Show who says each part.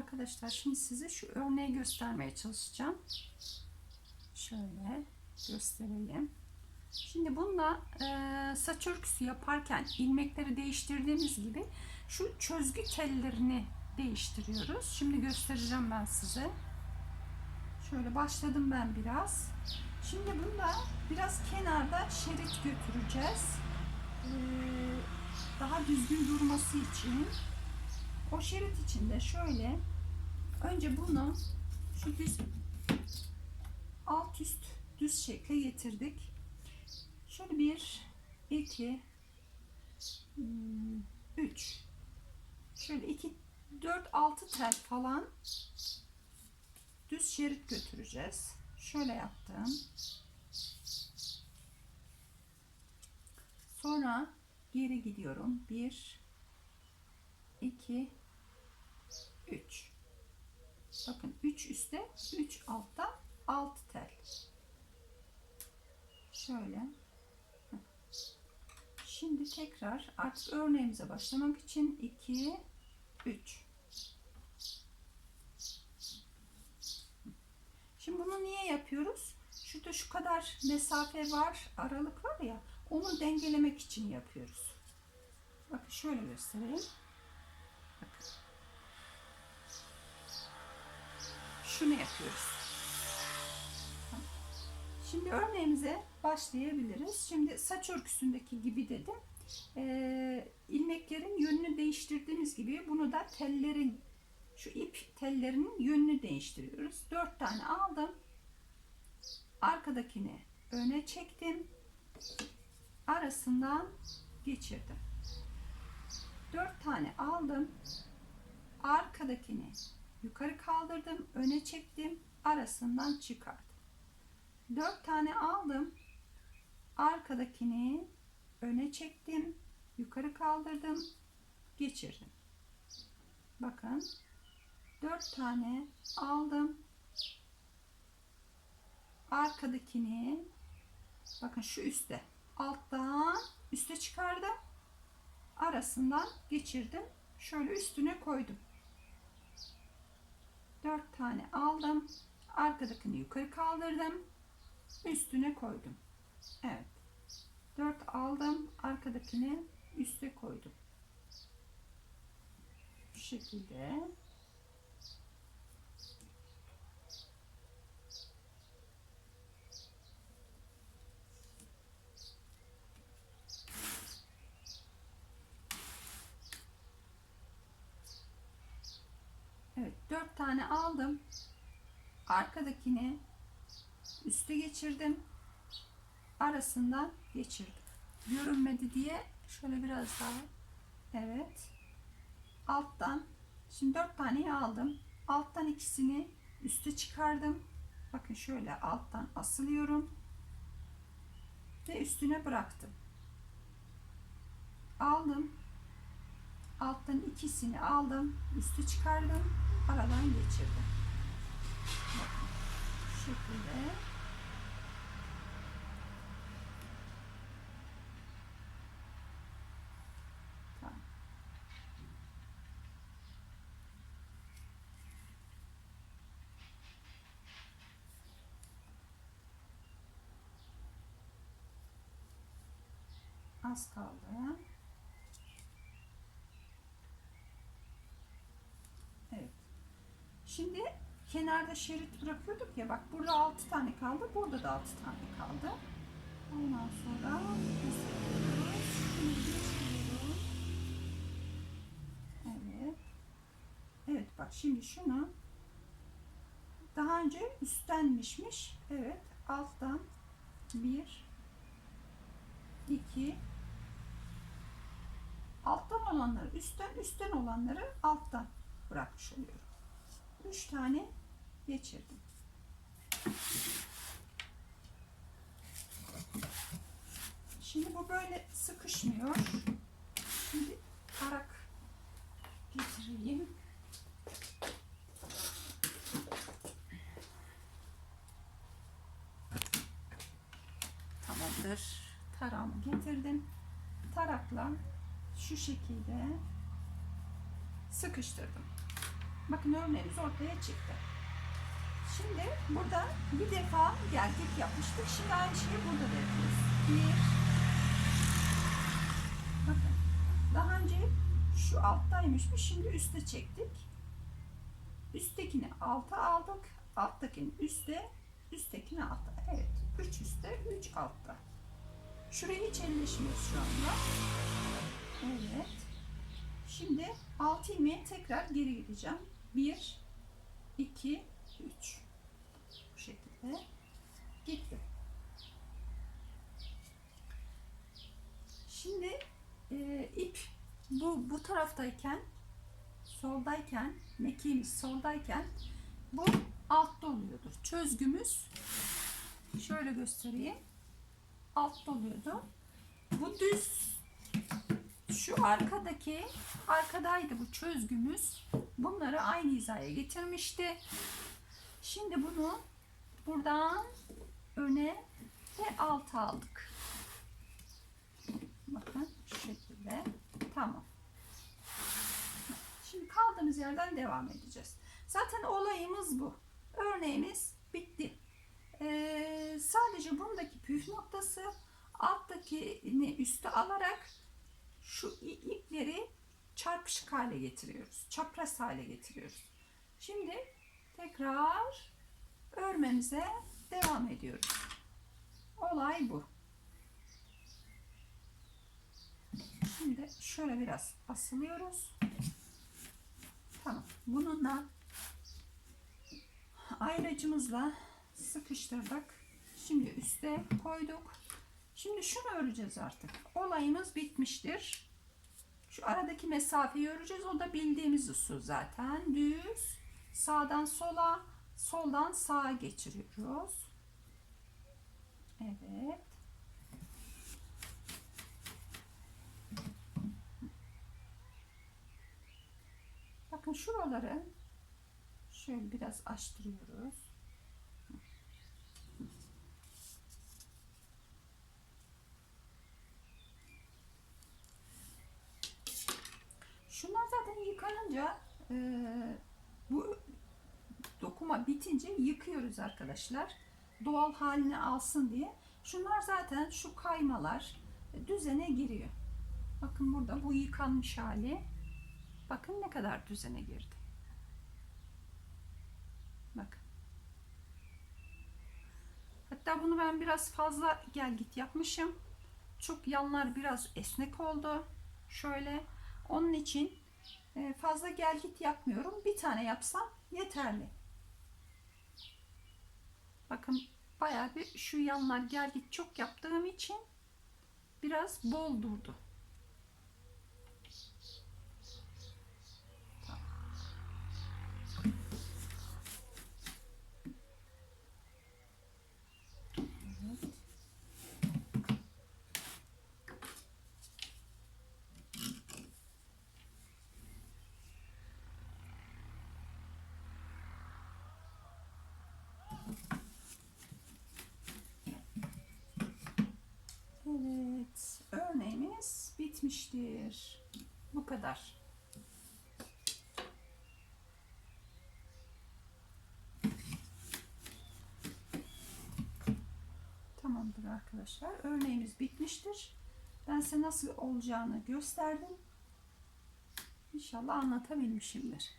Speaker 1: Arkadaşlar şimdi size şu örneği göstermeye çalışacağım. Şöyle göstereyim. Şimdi bununla e, saç örgüsü yaparken ilmekleri değiştirdiğimiz gibi şu çözgü tellerini değiştiriyoruz. Şimdi göstereceğim ben size. Şöyle başladım ben biraz. Şimdi bunda biraz kenarda şerit götüreceğiz. E, daha düzgün durması için. O şerit içinde şöyle önce bunu şu düz alt üst düz şekle getirdik. Şöyle bir, iki, hmm, üç. Şöyle iki, dört, altı tel falan düz şerit götüreceğiz. Şöyle yaptım. Sonra geri gidiyorum. Bir, iki, üç. Bakın üç üstte, üç altta, altı tel. Şöyle. Şimdi tekrar artık örneğimize başlamak için 2 3 Şimdi bunu niye yapıyoruz? Şurada şu kadar mesafe var, aralık var ya, onu dengelemek için yapıyoruz. Bakın şöyle göstereyim. Bakın. Şunu yapıyoruz. Şimdi örneğimize başlayabiliriz. Şimdi saç örgüsündeki gibi dedim. Ee, ilmeklerin yönünü değiştirdiğimiz gibi bunu da tellerin şu ip tellerinin yönünü değiştiriyoruz. Dört tane aldım. Arkadakini öne çektim. Arasından geçirdim. Dört tane aldım. Arkadakini yukarı kaldırdım. Öne çektim. Arasından çıkardım. Dört tane aldım. Arkadakini öne çektim. Yukarı kaldırdım. Geçirdim. Bakın. Dört tane aldım. Arkadakini bakın şu üstte alttan üste çıkardım. Arasından geçirdim. Şöyle üstüne koydum. Dört tane aldım. Arkadakini yukarı kaldırdım üstüne koydum. Evet. 4 aldım. Arkadakini üste koydum. Bu şekilde. Evet, 4 tane aldım. Arkadakini üste geçirdim. Arasından geçirdim. Görünmedi diye şöyle biraz daha. Evet. Alttan. Şimdi dört taneyi aldım. Alttan ikisini üste çıkardım. Bakın şöyle alttan asılıyorum. Ve üstüne bıraktım. Aldım. Alttan ikisini aldım. Üste çıkardım. Aradan geçirdim. Bakın. Şu şekilde. Az kaldı. Şimdi kenarda şerit bırakıyorduk ya bak burada 6 tane kaldı. Burada da 6 tane kaldı. Ondan sonra Evet. Evet bak şimdi şunu daha önce üsttenmişmiş. Evet alttan 1 2 alttan olanları üstten üstten olanları alttan bırakmış oluyoruz. 3 tane geçirdim. Şimdi bu böyle sıkışmıyor. Şimdi tarak getireyim. Tamamdır. Tarağımı getirdim. Tarakla şu şekilde sıkıştırdım. Bakın örneğimiz ortaya çıktı. Şimdi burada bir defa geldik yapmıştık. Şimdi aynı şeyi burada da yapıyoruz. Bir. Bakın. Daha önce şu alttaymışmış. Şimdi üste çektik. Üsttekini alta aldık. Alttakini üste. Üsttekini alta. Evet. Üç üstte, üç altta. Şurayı hiç elleşmiyoruz şu anda. Evet. Şimdi 6 ilmeğe tekrar geri gideceğim. 1, 2, 3. Bu şekilde gitti. Şimdi e, ip bu bu taraftayken soldayken mekiğimiz soldayken bu altta oluyordur. Çözgümüz şöyle göstereyim. Altta oluyordu. Bu düz şu arkadaki arkadaydı bu çözgümüz. Bunları aynı hizaya getirmişti. Şimdi bunu buradan öne ve alta aldık. Bakın şu şekilde. Tamam. Şimdi kaldığımız yerden devam edeceğiz. Zaten olayımız bu. Örneğimiz bitti. Ee, sadece bundaki püf noktası alttakini üste alarak şu ipleri çarpışık hale getiriyoruz. Çapraz hale getiriyoruz. Şimdi tekrar örmemize devam ediyoruz. Olay bu. Şimdi şöyle biraz asılıyoruz. Tamam. Bununla ayracımızla sıkıştırdık. Şimdi üste koyduk. Şimdi şunu öreceğiz artık. Olayımız bitmiştir. Şu aradaki mesafeyi öreceğiz. O da bildiğimiz usul zaten. Düz. Sağdan sola, soldan sağa geçiriyoruz. Evet. Bakın şuraları şöyle biraz açtırıyoruz. Şunlar zaten yıkanınca e, bu dokuma bitince yıkıyoruz arkadaşlar. Doğal halini alsın diye. Şunlar zaten şu kaymalar düzene giriyor. Bakın burada bu yıkanmış hali. Bakın ne kadar düzene girdi. Bakın. Hatta bunu ben biraz fazla gel git yapmışım. Çok yanlar biraz esnek oldu. Şöyle. Onun için e, fazla gel git yapmıyorum. Bir tane yapsam yeterli. Bakın bayağı bir şu yanlar gel git çok yaptığım için biraz bol durdu. Evet, örneğimiz bitmiştir. Bu kadar. Tamamdır arkadaşlar. Örneğimiz bitmiştir. Ben size nasıl olacağını gösterdim. İnşallah anlatabilmişimdir.